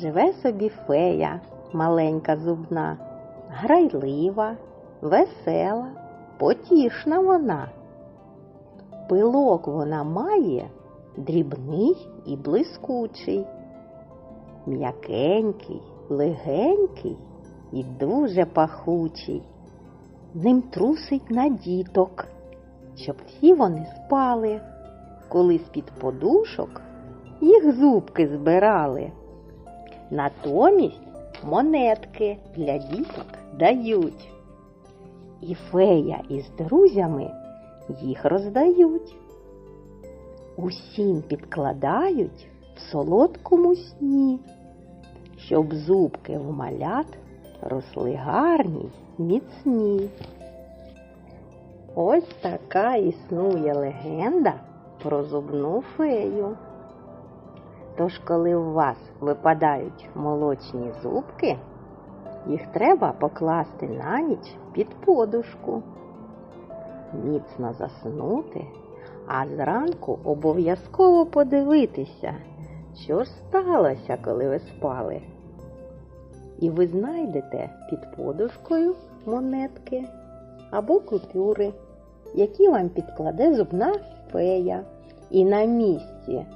Живе собі фея, маленька зубна, грайлива, весела, потішна вона. Пилок вона має дрібний і блискучий, м'якенький, легенький і дуже пахучий. Ним трусить на діток, щоб всі вони спали, коли з-під подушок їх зубки збирали. Натомість монетки для діток дають. І фея із друзями їх роздають. Усім підкладають в солодкому сні, щоб зубки в малят росли гарні, міцні. Ось така існує легенда про зубну фею. Тож, коли у вас випадають молочні зубки, їх треба покласти на ніч під подушку, міцно заснути, а зранку обов'язково подивитися, що ж сталося, коли ви спали. І ви знайдете під подушкою монетки або купюри, які вам підкладе зубна фея. І на місці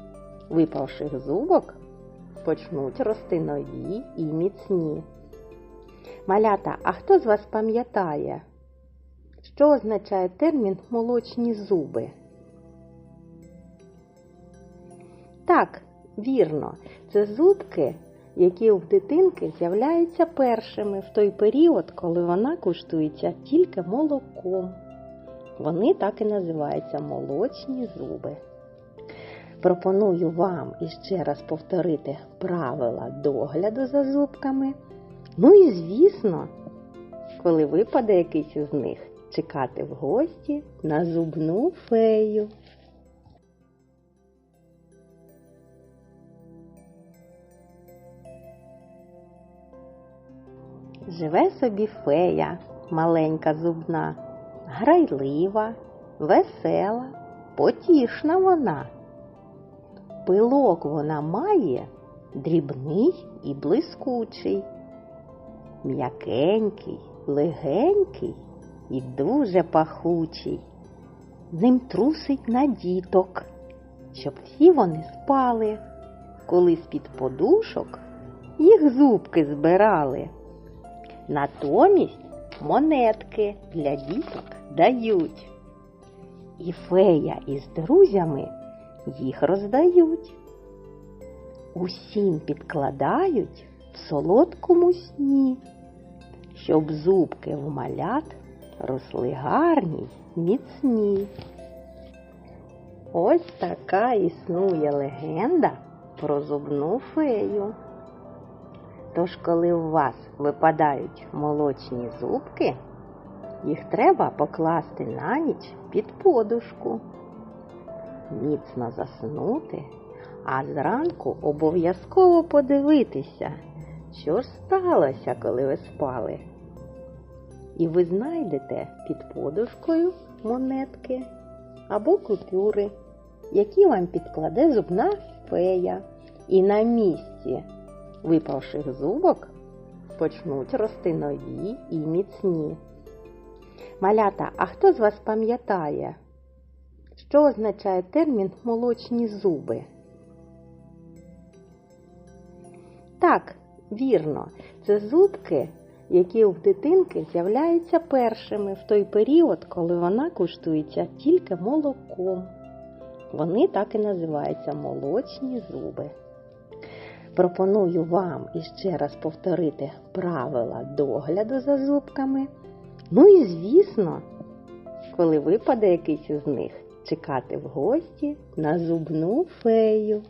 випавших зубок почнуть рости нові і міцні. Малята, а хто з вас пам'ятає, що означає термін молочні зуби? Так, вірно, це зубки, які в дитинки з'являються першими в той період, коли вона куштується тільки молоком. Вони так і називаються молочні зуби. Пропоную вам іще раз повторити правила догляду за зубками. Ну і звісно, коли випаде якийсь із них, чекати в гості на зубну фею. Живе собі фея, маленька зубна, грайлива, весела, потішна вона. Пилок вона має дрібний і блискучий, м'якенький, легенький і дуже пахучий. Ним трусить на діток, щоб всі вони спали, коли з-під подушок їх зубки збирали. Натомість монетки для діток дають. І фея із друзями їх роздають. Усім підкладають в солодкому сні, щоб зубки в малят росли гарні, міцні. Ось така існує легенда про зубну фею. Тож, коли у вас випадають молочні зубки, їх треба покласти на ніч під подушку, міцно заснути, а зранку обов'язково подивитися, що ж сталося, коли ви спали. І ви знайдете під подушкою монетки або купюри, які вам підкладе зубна фея. І на місці випавших зубок почнуть рости нові і міцні. Малята, а хто з вас пам'ятає, що означає термін молочні зуби? Так, вірно, це зубки, які в дитинки з'являються першими в той період, коли вона куштується тільки молоком. Вони так і називаються молочні зуби. Пропоную вам іще раз повторити правила догляду за зубками. Ну і звісно, коли випаде якийсь із них, чекати в гості на зубну фею.